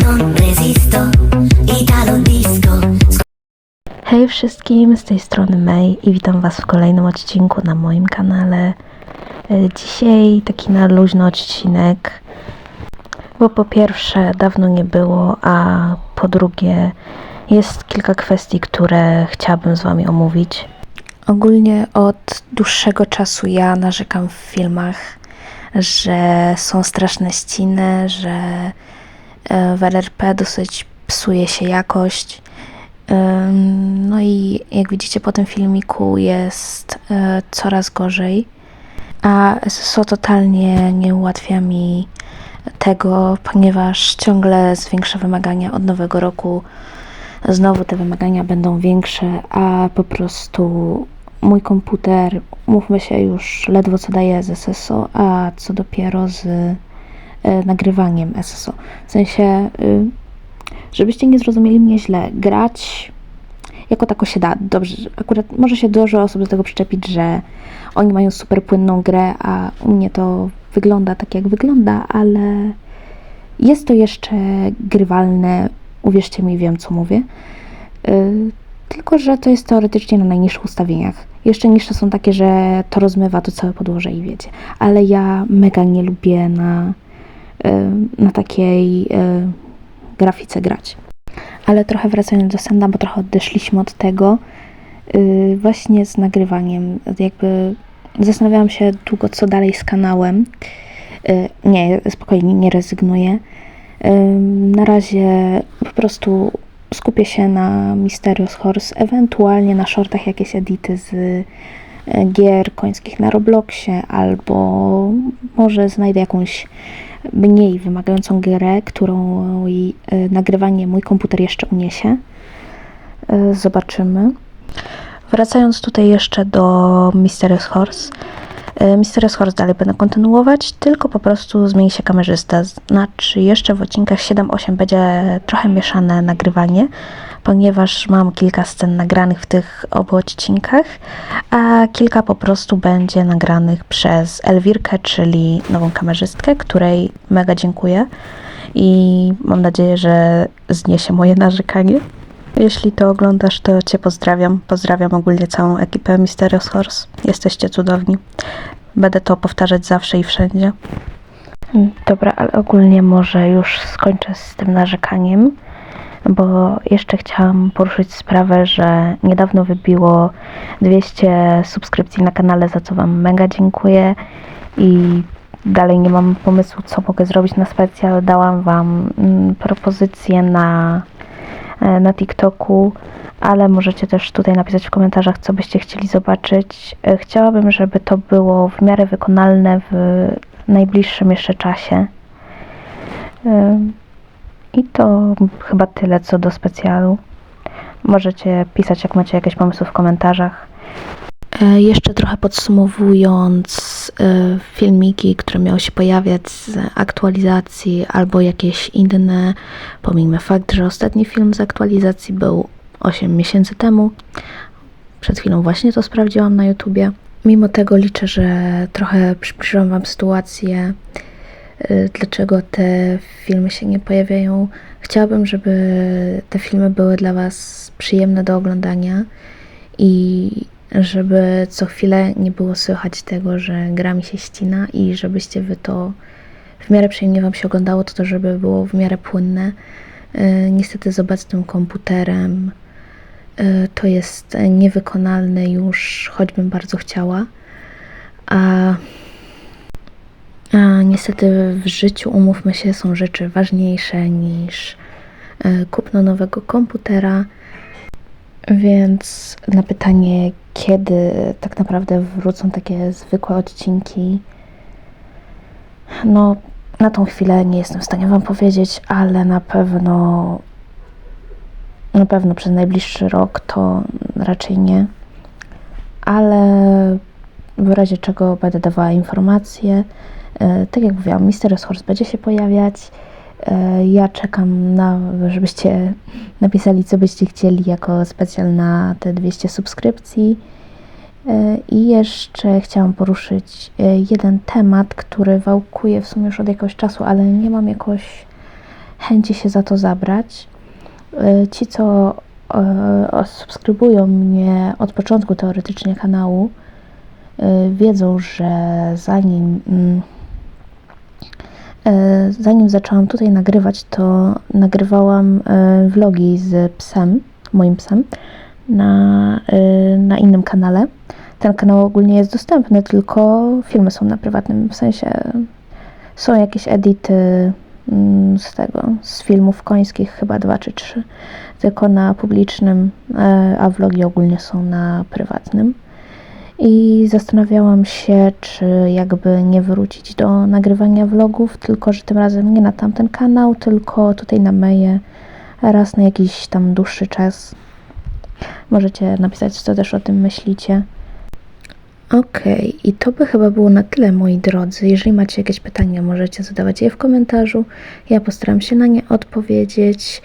non resisto, Italo disco, Hej wszystkim, z tej strony May i witam Was w kolejnym odcinku na moim kanale. E, Dzisiaj taki na luźny odcinek, bo po pierwsze dawno nie było, a po drugie jest kilka kwestii, które chciałabym z Wami omówić. Ogólnie od dłuższego czasu ja narzekam w filmach, że są straszne ściny, że w LRP dosyć psuje się jakość. No i jak widzicie po tym filmiku jest e, coraz gorzej, a SSO totalnie nie ułatwia mi tego, ponieważ ciągle zwiększa wymagania od nowego roku. Znowu te wymagania będą większe, a po prostu mój komputer, mówmy się, już ledwo co daje z SSO, a co dopiero z e, nagrywaniem SSO. W sensie, y, żebyście nie zrozumieli mnie źle, grać jako tako się da. Dobrze, akurat może się dużo osób do tego przyczepić, że oni mają super płynną grę, a u mnie to wygląda tak jak wygląda, ale jest to jeszcze grywalne. Uwierzcie mi, wiem co mówię. Yy, tylko, że to jest teoretycznie na najniższych ustawieniach. Jeszcze niższe są takie, że to rozmywa to całe podłoże i wiecie. Ale ja mega nie lubię na, na takiej yy, grafice grać. Ale trochę wracając do Senda, bo trochę odeszliśmy od tego, yy, właśnie z nagrywaniem. Jakby zastanawiałam się długo, co dalej z kanałem. Nie, spokojnie, nie rezygnuję. Na razie po prostu skupię się na Mysterious Horse, ewentualnie na shortach jakieś edity z y, gier końskich na Robloxie, albo może znajdę jakąś mniej wymagającą grę, którą y, nagrywanie mój komputer jeszcze uniesie. Y, Zobaczymy. Wracając tutaj jeszcze do Mysterious Horse. Y, Mysterious Horse dalej będę kontynuować, tylko po prostu zmieni się kamerzysta. Znaczy jeszcze w odcinkach 7-8 będzie trochę mieszane nagrywanie, ponieważ mam kilka scen nagranych w tych obu odcinkach, a kilka po prostu będzie nagranych przez Elwirkę, czyli nową kamerzystkę, której mega dziękuję i mam nadzieję, że zniesie moje narzekanie. Jeśli to oglądasz, to Cię pozdrawiam. Pozdrawiam ogólnie całą ekipę Mysterious Horse. Jesteście cudowni. Będę to powtarzać zawsze i wszędzie. Mm, Dobra, ale ogólnie może już skończę z tym narzekaniem, bo jeszcze chciałam poruszyć sprawę, że niedawno wybiło 200 subskrypcji na kanale, za co Wam mega dziękuję i dalej nie mam pomysłu, co mogę zrobić na specjal. Dałam Wam mm, propozycję na na TikToku, ale możecie też tutaj napisać w komentarzach, co byście chcieli zobaczyć. E, Chciałabym, żeby to było w miarę wykonalne w najbliższym jeszcze czasie. E, I to chyba tyle co do specjalu. Możecie pisać, jak macie jakieś pomysły w komentarzach. E, Jeszcze trochę podsumowując e, filmiki, które miały się pojawiać z aktualizacji albo jakieś inne, pomijmy fakt, że ostatni film z aktualizacji był 8 miesięcy temu. Przed chwilą właśnie to sprawdziłam na YouTubie. Mimo tego liczę, że trochę przybliżyłam Wam sytuację, y, dlaczego te filmy się nie pojawiają. Chciałabym, żeby te filmy były dla Was przyjemne do oglądania i żeby co chwilę nie było słychać tego, że gra mi się ścina i żebyście Wy to w miarę przyjemnie Wam się oglądało, to to, żeby było w miarę płynne. Y, Niestety z obecnym komputerem y, to jest niewykonalne już, choćbym bardzo chciała. A, a niestety w życiu, umówmy się, są rzeczy ważniejsze niż y, kupno nowego komputera. Więc na pytanie, kiedy tak naprawdę wrócą takie zwykłe odcinki, no na tą chwilę nie jestem w stanie Wam powiedzieć, ale na pewno na pewno przez najbliższy rok to raczej nie. Ale w razie czego będę dawała informacje. E, Tak jak mówiłam, Mysterious Horse będzie się pojawiać. E, Ja czekam na, żebyście napisali, co byście chcieli jako specjal na te 200 subskrypcji. E, I jeszcze chciałam poruszyć e, jeden temat, który wałkuje w sumie już od jakiegoś czasu, ale nie mam jakoś chęci się za to zabrać. Ci, co subskrybują mnie od początku teoretycznie kanału, wiedzą, że zanim, mm, zanim zaczęłam tutaj nagrywać, to nagrywałam e, vlogi z psem, moim psem, na, e, na innym kanale. Ten kanał ogólnie jest dostępny, tylko filmy są na prywatnym, w sensie są jakieś edity mm, z tego, z filmów końskich, chyba dwa czy trzy, tylko na publicznym, e, a vlogi ogólnie są na prywatnym. I zastanawiałam się, czy jakby nie wrócić do nagrywania vlogów, tylko że tym razem nie na tamten kanał, tylko tutaj na Meje, raz na jakiś tam dłuższy czas. Możecie napisać, co też o tym myślicie. Okej, i to by chyba było na tyle, moi drodzy. Jeżeli macie jakieś pytania, możecie zadawać je w komentarzu. Ja postaram się na nie odpowiedzieć.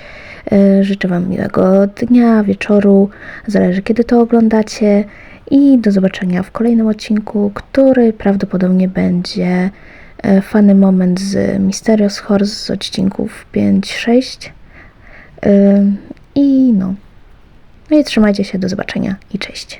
E, Życzę Wam miłego dnia, wieczoru, zależy kiedy to oglądacie. I do zobaczenia w kolejnym odcinku, który prawdopodobnie będzie e, fany moment z Mysterious Horse z odcinków 5-6. E, I no. No i trzymajcie się, do zobaczenia i cześć.